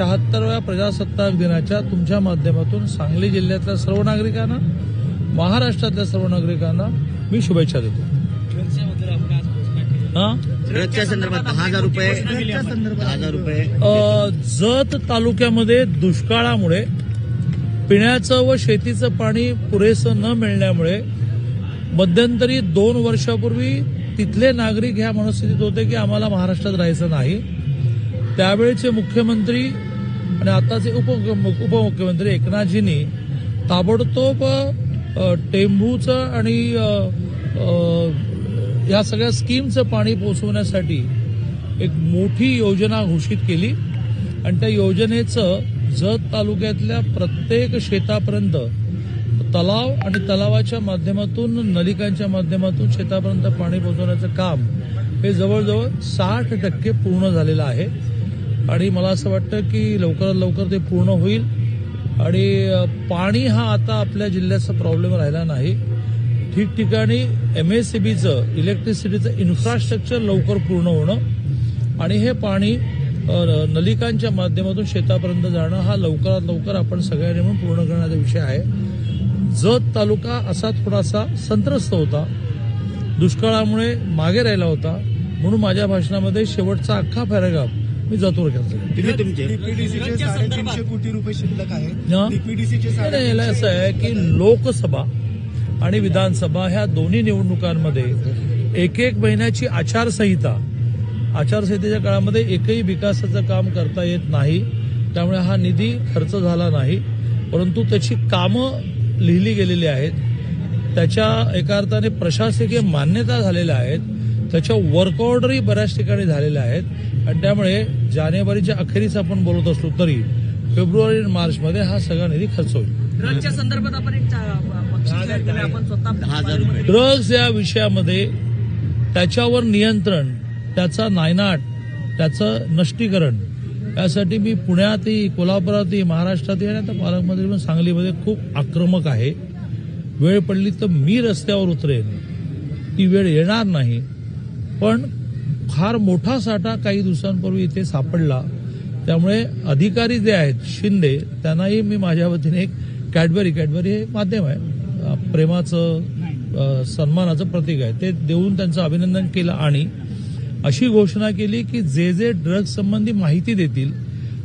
शहात्तरव्या प्रजासत्ताक दिनाच्या तुमच्या माध्यमातून सांगली जिल्ह्यातल्या सर्व नागरिकांना महाराष्ट्रातल्या सर्व नागरिकांना मी शुभेच्छा देतो. हा? जत तालुक्यामध्ये दुष्काळामुळे पिण्याचं व शेतीचं पाणी पुरेसं न मिळण्यामुळे मध्यंतरी दोन वर्षापूर्वी तिथले नागरिक ह्या मनस्थितीत होते की आम्हाला महाराष्ट्रात राहायचं नाही. त्यावेळेचे मुख्यमंत्री आणि आताचे उप उपमुख्यमंत्री एकनाथजींनी ताबडतोब टेंभूचं आणि या सगळ्या स्कीमचं पाणी पोचवण्यासाठी एक मोठी योजना घोषित केली आणि त्या योजनेचं जत तालुक्यातल्या प्रत्येक शेतापर्यंत तलाव आणि तलावाच्या माध्यमातून नलिकांच्या माध्यमातून शेतापर्यंत पाणी पोहोचवण्याचं काम हे जवळजवळ साठ टक्के पूर्ण झालेलं आहे. आणि मला असं वाटतं की लवकरात लवकर ते पूर्ण होईल. आणि पाणी हा आता आपल्या जिल्ह्याचा प्रॉब्लेम राहिला नाही. ठिकठिकाणी एम एस सी बीचं इलेक्ट्रिसिटीचं इन्फ्रास्ट्रक्चर लवकर पूर्ण होणं आणि हे पाणी नलिकांच्या माध्यमातून शेतापर्यंत जाणं हा लवकरात लवकर आपण सगळ्यांनी म्हणून पूर्ण करण्याचा विषय आहे. जत तालुका असा थोडासा संत्रस्त होता. दुष्काळामुळे मागे राहिला होता. म्हणून माझ्या भाषणामध्ये शेवटचा अख्खा पॅराग्राफ मी तुमचे. साडेतीनशे कोटी रुपये शिल्लक हा? आहे नाही, याला असं आहे की लोकसभा आणि विधानसभा ह्या दोन्ही निवडणुकांमध्ये एक एक महिन्याची आचारसंहिता आचारसंहितेच्या काळामध्ये एकही विकासाचं काम करता येत नाही. त्यामुळे हा निधी खर्च झाला नाही. परंतु त्याची कामं लिहिली गेलेली आहेत. त्याच्या एका अर्थाने प्रशासकीय मान्यता झालेल्या आहेत. त्याच्या वर्क ऑर्डरही बऱ्याच ठिकाणी झालेल्या आहेत. आणि त्यामुळे जानेवारीच्या अखेरीस आपण बोलत असलो तरी फेब्रुवारी आणि मार्चमध्ये हा सगळा निधी खर्च होईल. ड्रग्सच्या संदर्भात आपण एक स्वतः ड्रग्ज या विषयामध्ये त्याच्यावर नियंत्रण त्याचा नायनाट त्याचं नष्टीकरण यासाठी मी पुण्यातही कोल्हापुरातही महाराष्ट्रातही आणि आता पालकमंत्री पण सांगलीमध्ये खूप आक्रमक आहे. वेळ पडली तर मी रस्त्यावर उतरेन. ती वेळ येणार नाही. पण फार मोठा साठा काही दिवसांपूर्वी इथे सापडला. त्यामुळे अधिकारी जे आहेत शिंदे त्यांनाही मी माझ्या वतीने एक कॅडबरी कॅडबरी हे माध्यम आहे. प्रेमाचं सन्मानाचं प्रतीक आहे. ते देऊन त्यांचं अभिनंदन केलं आणि अशी घोषणा केली की जे जे ड्रग्ज संबंधी माहिती देतील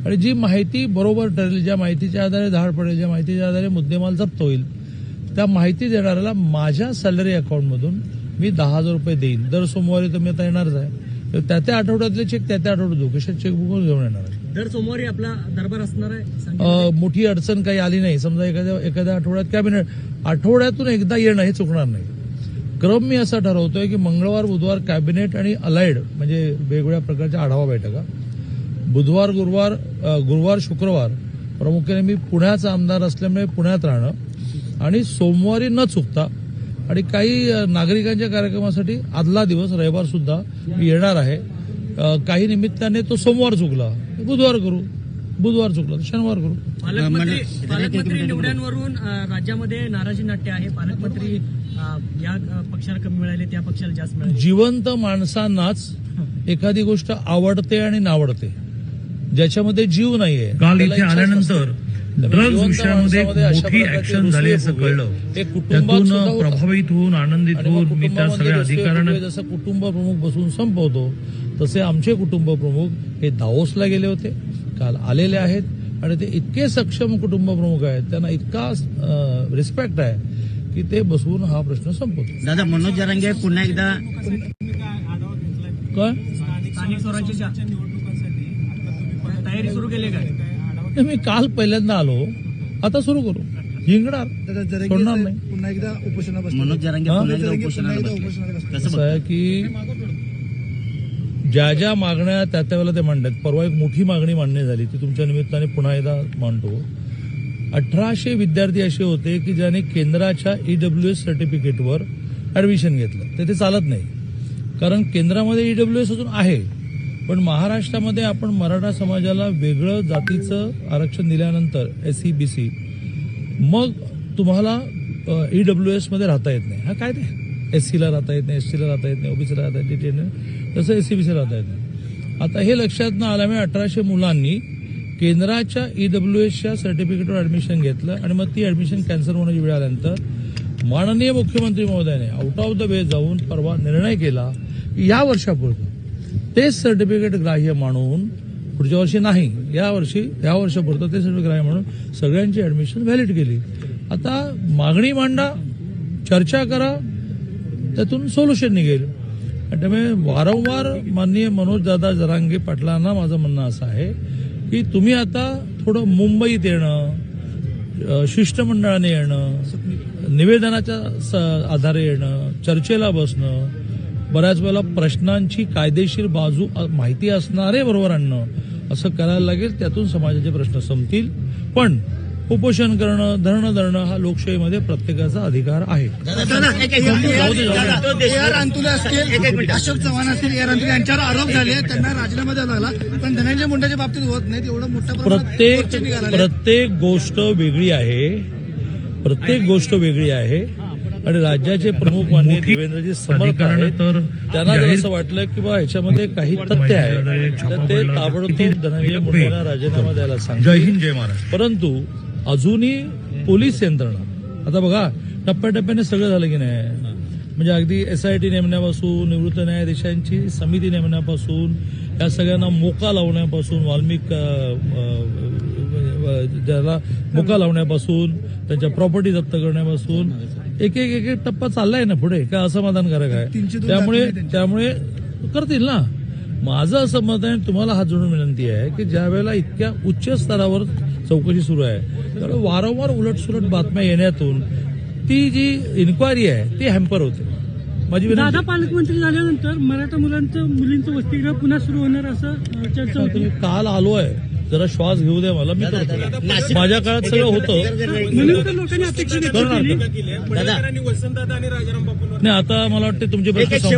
आणि जी माहिती बरोबर ठरेल ज्या माहितीच्या आधारे धाड पडेल ज्या माहितीच्या आधारे मुद्देमाल जप्त होईल त्या माहिती देणाऱ्याला माझ्या सॅलरी अकाउंटमधून मी दहा हजार रुपये देईन. दर सोमवारी तर मी आता येणारच आहे. तर त्या त्या आठवड्यातले चेक त्या त्या आठवड्यात देऊ. कशा चेकबुक घेऊन येणार आहे? दर सोमवारी आपला दरबार असणार आहे मोठी अडचण काही आली नाही. समजा एखाद्या एखाद्या आठवड्यात कॅबिनेट आठवड्यातून एकदा येणं हे चुकणार नाही. क्रम मी असा ठरवतोय की मंगळवार बुधवार कॅबिनेट आणि अलाइड म्हणजे वेगवेगळ्या प्रकारच्या आढावा बैठका. बुधवार गुरुवार गुरुवार शुक्रवार प्रामुख्याने मी पुण्याचा आमदार असल्यामुळे पुण्यात राहणं. आणि सोमवारी न चुकता आणि काही नागरिकांच्या कार्यक्रमासाठी आदला दिवस रविवार सुद्धा मी येणार आहे. काही निमित्ताने तो सोमवार चुकला. बुधवार करू. बुधवार चुकला. शनिवार करू. पालकमंत्री पालकमंत्री निवड्यांवरून राज्यामध्ये नाराजी नाट्य आहे. पालकमंत्री या पक्षाला कमी मिळाले त्या पक्षाला जास्त मिळाले. जिवंत माणसांनाच एखादी गोष्ट आवडते आणि नावडते. ज्याच्यामध्ये जीव नाहीये. काल इथे आल्यानंतर. ड्रग्ज विषयामध्ये मोठी ऍक्शन झाली असं कळलं. त्यातून. प्रभावित होऊन आनंदित होऊन मी त्या सगळ्या अधिकाऱ्यांना जसं कुटुंब प्रमुख बसून संपवतो तसे आमचे कुटुंब प्रमुख हे दाओसला गेले होते. काल आलेले आहेत आणि ते इतके सक्षम कुटुंब प्रमुख आहेत त्यांना इतका रिस्पेक्ट आहे की ते बसवून हा प्रश्न संपवतो दादा मनोज जरांगे पुन्हा एकदा काय? स्थानिक स्वराज्याच्या तयारी सुरू केली काय नाही, मी काल पहिल्यांदा आलो आता सुरू करू. जिंकणार सोडणार नाही. पुन्हा एकदा हा? कसं आहे? की ज्या ज्या मागण्या त्या त्यावेळेला ते मांडतात परवा एक मोठी मागणी मान्य झाली ती तुमच्या निमित्ताने पुन्हा एकदा मांडतो. अठराशे विद्यार्थी असे होते की ज्याने केंद्राच्या ईडब्ल्यू एस सर्टिफिकेटवर ऍडमिशन घेतलं. तर ते चालत नाही. कारण केंद्रामध्ये ईडब्ल्यू एस अजून आहे. पण महाराष्ट्रामध्ये आपण मराठा समाजाला वेगळं जातीचं आरक्षण दिल्यानंतर एस सी बी सी मग तुम्हाला ईडब्ल्यू एस एसमध्ये राहता येत नाही. हा काय ते? एस सीला राहता येत नाही एस सीला राहता येत नाही ओबीसीला राहता येत नाही तसं एस सी बी राहता येत नाही. आता हे लक्षात न आल्यामुळे अठराशे मुलांनी केंद्राच्या ईडब्ल्यू एसच्या सर्टिफिकेटवर ऍडमिशन घेतलं आणि मग ती ऍडमिशन कॅन्सल होण्याची वेळ आल्यानंतर माननीय मुख्यमंत्री महोदयाने आउट ऑफ द वे जाऊन परवा निर्णय केला की या वर्षापूर्वी तेच सर्टिफिकेट ग्राह्य मानून पुढच्या वर्षी नाही. या वर्षी या वर्षापुरतं ते सर्टिफिकेट ग्राह्य म्हणून सगळ्यांची ऍडमिशन व्हॅलिड केली. आता मागणी मांडा चर्चा करा त्यातून सोल्युशन निघेल. आणि त्यामुळे वारंवार माननीय मनोजदादा जरांगे पाटलांना माझं म्हणणं असं आहे की तुम्ही आता थोडं मुंबईत येणं शिष्टमंडळाने येणं निवेदनाच्या स- आधारे येणं चर्चेला बसणं बऱ्याच वेळेला प्रश्नांची कायदेशीर बाजू माहिती असणारे बरोबर आणणं असं करायला लागेल त्यातून समाजाचे प्रश्न संपतील. पण उपोषण करणं धरणं धरणं हा लोकशाहीमध्ये प्रत्येकाचा अधिकार आहे. अशोक चव्हाण असतील यांच्यावर आरोप झाले त्यांना राजीनामा द्यावा लागला. पण धनंजय मुंडेच्या बाबतीत होत नाही. एवढं प्रमाणात प्रत्येक. प्रत्येक गोष्ट वेगळी आहे. प्रत्येक गोष्ट वेगळी आहे. आणि राज्याचे प्रमुख माननीय देवेंद्रजी समर्थ आहेत त्यांना जर असं वाटलं की बा ह्याच्यामध्ये काही तथ्य आहे. तर ते ताबडतोब धनंजय मुंडेंना राजीनामा द्यायला सांगतील. जय हिंद जय महाराष्ट्र. परंतु अजूनही पोलीस यंत्रणा आता बघा टप्प्याटप्प्याने सगळं झालं की नाही? म्हणजे अगदी एसआयटी नेमण्यापासून निवृत्त न्यायाधीशांची समिती नेमण्यापासून या सगळ्यांना मोका लावण्यापासून वाल्मिक ज्याला मोका लावण्यापासून त्यांच्या प्रॉपर्टी जप्त करण्यापासून एक एक एक एक टप्पा चाललाय ना पुढे. काय असमाधानकारक आहे? त्यामुळे. त्यामुळे करतील ना. माझं असं मत आहे तुम्हाला हात जोडून विनंती आहे की ज्या वेळेला इतक्या उच्च स्तरावर चौकशी सुरू आहे त्यामुळे वारंवार उलटसुलट बातम्या येण्यातून ती जी इन्क्वायरी आहे ती हॅम्पर होते. माझी दादा विनंती पालकमंत्री झाल्यानंतर मराठा मुलांचं मुलींचं वसतिगृह पुन्हा सुरू होणार असं चर्चा होती. तुम्ही काल आलोय. जरा श्वास घेऊ द्या मला मी करतो. माझ्या काळात सगळं होतं. करणार नाही आता मला वाटतं तुमचे प्रश्न